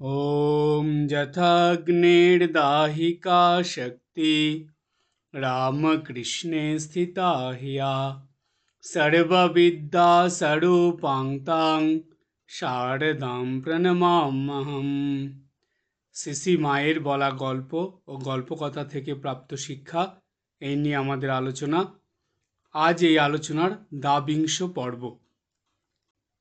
ॐ यथाग्निर्दाहिका शक्ति रामकृष्णे स्थिता ह्या सर्वविद्या स्वरूपां तां শারদাম প্রণমাম্যহম সিসি মায়ের বলা গল্প ও গল্পকথা থেকে প্রাপ্ত শিক্ষা এই নিয়ে আমাদের আলোচনা আজ এই আলোচনার দাবিংশ পর্ব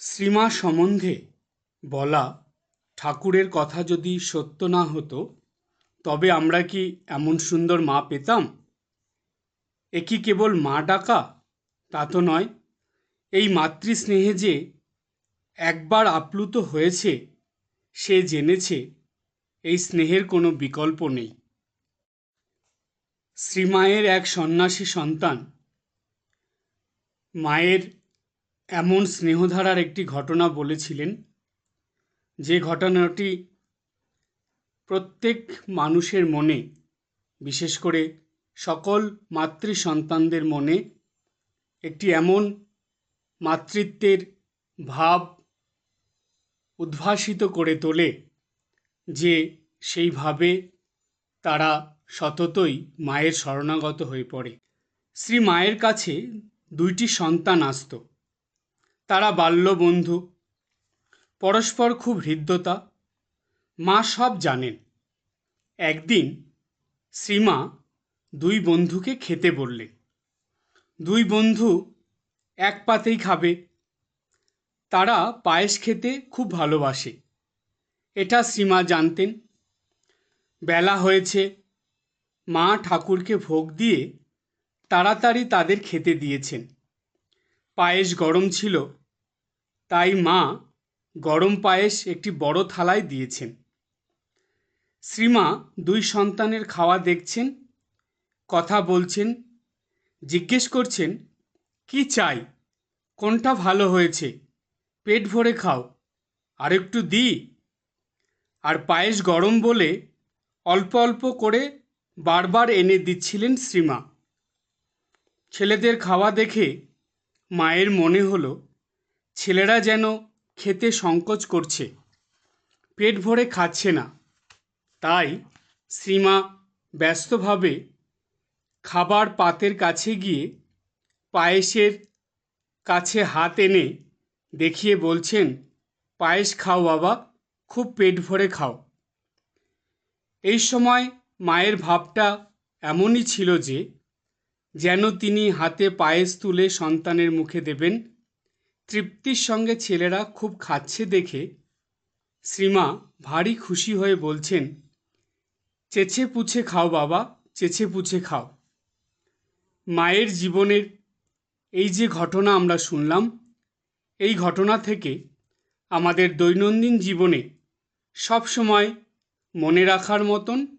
শ্রীমা সম্বন্ধে বলা ঠাকুরের কথা যদি সত্য না হতো, তবে আমরা কি এমন সুন্দর মা পেতাম? এ কি কেবল মা ডাকা? তা তো নয়। এই মাতৃস্নেহে যে একবার আপ্লুত হয়েছে, সে জেনেছে, এই স্নেহের কোনো বিকল্প নেই। শ্রীমায়ের এক সন্ন্যাসী সন্তান। মায়ের এমন স্নেহধারার একটি ঘটনা বলেছিলেন যে ঘটনাটি প্রত্যেক মানুষের মনে, বিশেষ করে সকল মাতৃ সন্তানদের মনে, একটি এমন মাতৃত্বের ভাব উদ্ভাসিত করে তোলে যে সেইভাবে তারা সততই মায়ের শরণাগত হয়ে পড়ে। শ্রী মায়ের কাছে দুইটি সন্তান আসত। তারা বাল্যবন্ধু পরস্পর খুব হৃদ্যতা। মা সব জানেন। একদিন শ্রীমা দুই বন্ধুকে খেতে বললেন দুই বন্ধু এক পাতেই খাবে। তারা পায়েস খেতে খুব ভালোবাসে। এটা শ্রীমা জানতেন। বেলা হয়েছে। মা ঠাকুরকে ভোগ দিয়ে তাড়াতাড়ি তাদের খেতে দিয়েছেন। পায়েস গরম ছিল। তাই মা গরম পায়েস একটি বড় থালায় দিয়েছেন। শ্রীমা দুই সন্তানের খাওয়া দেখছেন, কথা বলছেন, জিজ্ঞেস করছেন, কি চাই? কোনটা ভালো হয়েছে? পেট ভরে খাও আর একটু দিই? আর পায়েস গরম বলে অল্প অল্প করে বারবার এনে দিচ্ছিলেন শ্রীমা। ছেলেদের খাওয়া দেখে মায়ের মনে হলো, ছেলেরা যেন খেতে সংকোচ করছে। পেট ভরে খাচ্ছে না। তাই শ্রীমা ব্যস্তভাবে খাবার পাতের কাছে গিয়ে পায়েসের কাছে হাত এনে দেখিয়ে বলছেন, পায়েস খাও বাবা, খুব পেট ভরে খাও। এই সময় মায়ের ভাবটা এমনই ছিল যে, যেন তিনি হাতে পায়েস তুলে সন্তানের মুখে দেবেন তৃপ্তির সঙ্গে ছেলেরা খুব খাচ্ছে দেখে শ্রীমা ভারী খুশি হয়ে বলছেন, চেছে পুছে খাও বাবা, চেছে পুছে খাও। মায়ের জীবনের এই যে ঘটনা আমরা শুনলাম, এই ঘটনা থেকে আমাদের দৈনন্দিন জীবনে সব সময় মনে রাখার মতন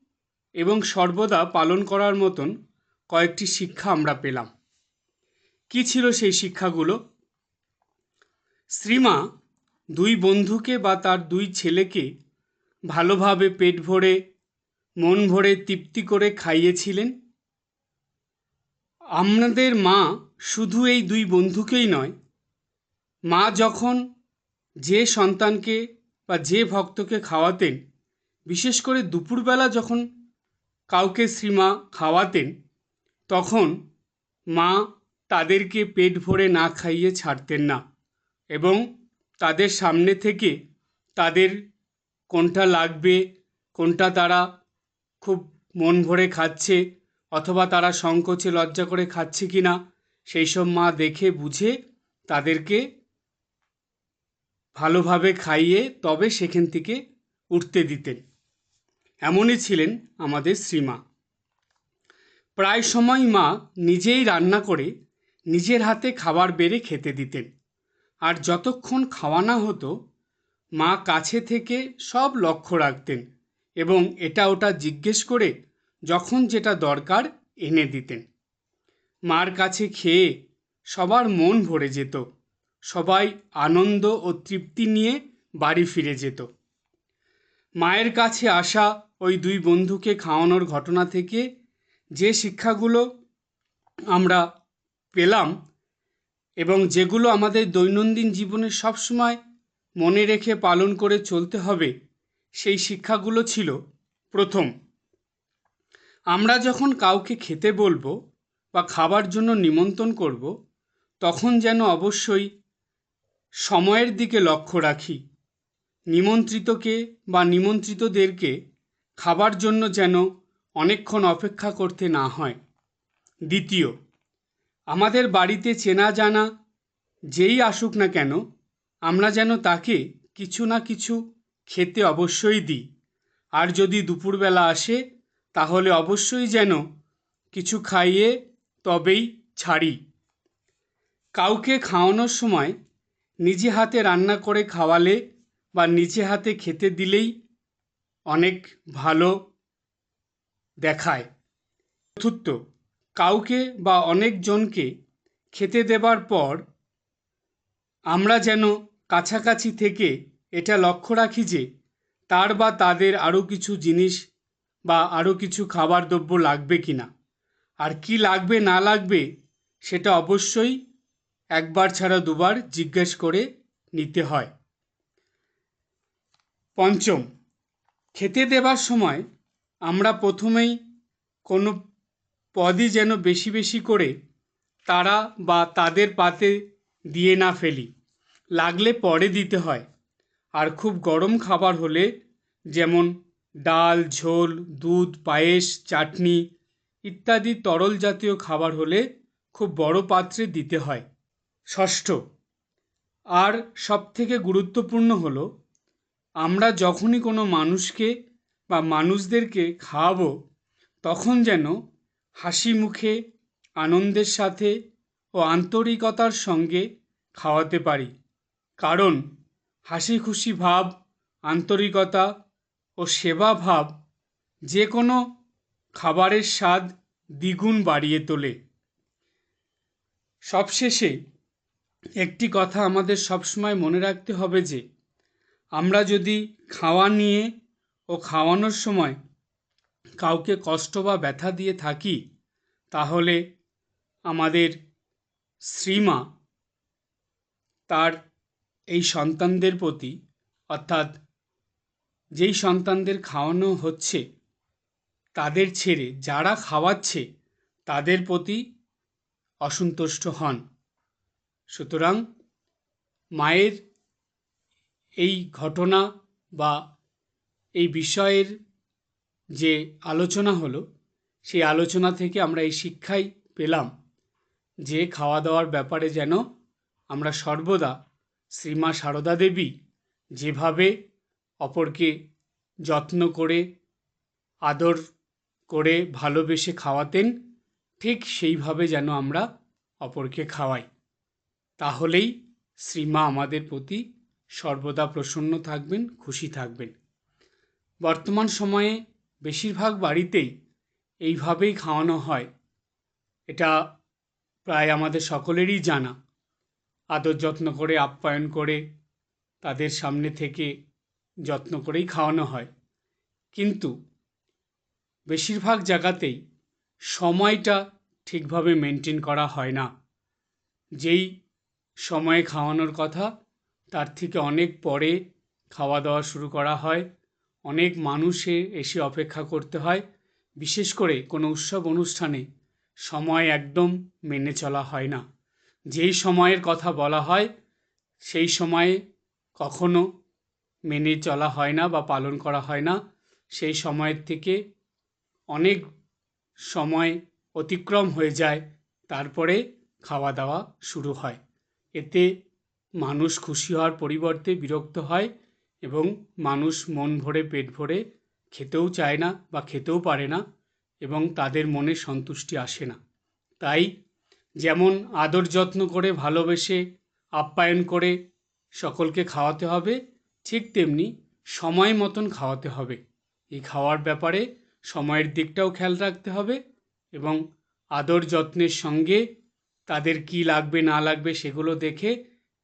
এবং সর্বদা পালন করার মতন কয়েকটি শিক্ষা আমরা পেলাম। কি ছিল সেই শিক্ষাগুলো? শ্রীমা দুই বন্ধুকে বা তার দুই ছেলেকে ভালোভাবে পেট ভরে, মন ভরে তৃপ্তি করে খাইয়েছিলেন। আমাদের মা শুধু এই দুই বন্ধুকেই নয়, মা যখন যে সন্তানকে বা যে ভক্তকে খাওয়াতেন, বিশেষ করে দুপুরবেলা যখন কাউকে শ্রীমা খাওয়াতেন, তখন মা তাদেরকে পেট ভরে না খাইয়ে ছাড়তেন না। এবং তাদের সামনে থেকে তাদের কোনটা লাগবে, কোনটা তারা খুব মন ভরে খাচ্ছে অথবা তারা সংকোচে লজ্জা করে খাচ্ছে কি না সেই সব মা দেখে বুঝে তাদেরকে ভালোভাবে খাইয়ে তবে সেখান থেকে উঠতে দিতেন। এমনই ছিলেন আমাদের শ্রীমা। প্রায় সময় মা নিজেই রান্না করে নিজের হাতে খাবার বেড়ে খেতে দিতেন। আর যতক্ষণ খাওয়ানো হতো, মা কাছে থেকে সব লক্ষ্য রাখতেন এবং এটা ওটা জিজ্ঞেস করে যখন যেটা দরকার এনে দিতেন। মার কাছে খেয়ে সবার মন ভরে যেত, সবাই আনন্দ ও তৃপ্তি নিয়ে বাড়ি ফিরে যেত। মায়ের কাছে আসা ওই দুই বন্ধুকে খাওয়ানোর ঘটনা থেকে যে শিক্ষাগুলো আমরা পেলাম এবং যেগুলো আমাদের দৈনন্দিন জীবনে সবসময় মনে রেখে পালন করে চলতে হবে, সেই শিক্ষাগুলো ছিল প্রথম। আমরা যখন কাউকে খেতে বলব বা খাবার জন্য নিমন্ত্রণ করব, তখন যেন অবশ্যই সময়ের দিকে লক্ষ্য রাখি। নিমন্ত্রিতকে বা নিমন্ত্রিতদেরকে খাবার জন্য যেন অনেকক্ষণ অপেক্ষা করতে না হয়। দ্বিতীয় আমাদের বাড়িতে চেনা জানা যেই আসুক না কেন, আমরা যেন তাকে কিছু না কিছু খেতে অবশ্যই দিই। আর যদি দুপুরবেলা আসে, তাহলে অবশ্যই যেন কিছু খাইয়ে তবেই ছাড়ি। কাউকে খাওয়ানোর সময় নিজে হাতে রান্না করে খাওয়ালে বা নিজে হাতে খেতে দিলেই অনেক ভালো দেখায়। চতুর্থ কাউকে বা অনেকজনকে খেতে দেবার পর আমরা যেন কাছাকাছি থেকে এটা লক্ষ্য রাখি যে তার বা তাদের আরও কিছু জিনিস বা আরও কিছু খাবার দ্রব্য লাগবে কি না। আর কি লাগবে, না লাগবে সেটা অবশ্যই একবার ছাড়া দুবার জিজ্ঞেস করে নিতে হয়। পঞ্চম, খেতে দেবার সময় আমরা প্রথমেই কোনো পদই যেন বেশি বেশি করে তারা বা তাদের পাতে দিয়ে না ফেলি। লাগলে পরে দিতে হয়। আর খুব গরম খাবার হলে যেমন ডাল, ঝোল, দুধ, পায়েস, চাটনি ইত্যাদি তরল জাতীয় খাবার হলে খুব বড় পাত্রে দিতে হয়। ষষ্ঠ, আর সবথেকে গুরুত্বপূর্ণ হলো, আমরা যখনই কোনো মানুষকে বা মানুষদেরকে খাওয়াবো, তখন যেন হাসি মুখে, আনন্দের সাথে ও আন্তরিকতার সঙ্গে খাওয়াতে পারি। কারণ হাসি খুশি ভাব, আন্তরিকতা ও সেবা ভাব যে কোনো খাবারের স্বাদ দ্বিগুণ বাড়িয়ে তোলে। সবশেষে একটি কথা আমাদের সবসময় মনে রাখতে হবে যে, আমরা যদি খাওয়া নিয়ে ও খাওয়ানোর সময় কাউকে কষ্ট বা ব্যথা দিয়ে থাকি, তাহলে আমাদের শ্রীমা তার এই সন্তানদের প্রতি, অর্থাৎ যেই সন্তানদের খাওয়ানো হচ্ছে, তাদের ছেড়ে যারা খাওয়াচ্ছে, তাদের প্রতি অসন্তুষ্ট হন। সুতরাং মায়ের এই ঘটনা বা এই বিষয়ের যে আলোচনা হলো, সেই আলোচনা থেকে আমরা এই শিক্ষাই পেলাম যে খাওয়া দাওয়ার ব্যাপারে যেন আমরা সর্বদা শ্রীমা সারদা দেবী যেভাবে অপরকে যত্ন করে, আদর করে ভালোবেসে খাওয়াতেন, ঠিক সেইভাবে যেন আমরা অপরকে খাওয়াই। তাহলেই শ্রীমা আমাদের প্রতি সর্বদা প্রসন্ন থাকবেন, খুশি থাকবেন। বর্তমান সময়ে বেশিরভাগ বাড়িতেই এইভাবেই খাওয়ানো হয়। এটা প্রায় আমাদের সকলেরই জানা। আদর যত্ন করে, আপ্যায়ন করে তাদের সামনে থেকে যত্ন করেই খাওয়ানো হয়। কিন্তু বেশিরভাগ জায়গাতেই সময়টা ঠিকভাবে মেনটেন করা হয় না। যেই সময়ে খাওয়ানোর কথা, তার থেকে অনেক পরে খাওয়া দাওয়া শুরু করা হয়। অনেক মানুষে এসে অপেক্ষা করতে হয়, বিশেষ করে কোনো উৎসব অনুষ্ঠানে। সময় একদম মেনে চলা হয় না। যেই সময়ের কথা বলা হয়, সেই সময়ে কখনো মেনে চলা হয় না বা পালন করা হয় না। সেই সময়ের থেকে অনেক সময় অতিক্রম হয়ে যায়, তারপরে খাওয়া দাওয়া শুরু হয়। এতে মানুষ খুশি হওয়ার পরিবর্তে বিরক্ত হয় এবং মানুষ মন ভরে, পেট ভরে খেতেও চায় না বা খেতেও পারে না এবং তাদের মনে সন্তুষ্টি আসে না। তাই যেমন আদর যত্ন করে, ভালোবেসে, আপ্যায়ন করে সকলকে খাওয়াতে হবে, ঠিক তেমনি সময় মতন খাওয়াতে হবে। এই খাওয়ার ব্যাপারে সময়ের দিকটাও খেয়াল রাখতে হবে এবং আদর যত্নের সঙ্গে তাদের কি লাগবে, না লাগবে সেগুলো দেখে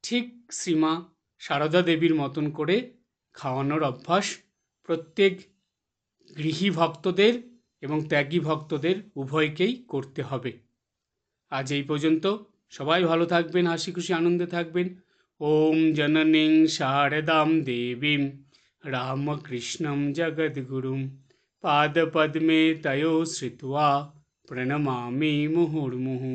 ঠিক শ্রীমা সারদা দেবীর মতন করে খাওয়ানোর অভ্যাস প্রত্যেক গৃহী ভক্তদের এবং ত্যাগী ভক্তদের উভয়কেই করতে হবে। আজ এই পর্যন্ত। সবাই ভালো থাকবেন, হাসি খুশি, আনন্দে থাকবেন। ওম জননীং শারদাম দেবীম রামকৃষ্ণম জগদ্গুরুম পাদপদ্মে তয়ো শ্রিত্বা প্রণমামি মুহুর্মুহু।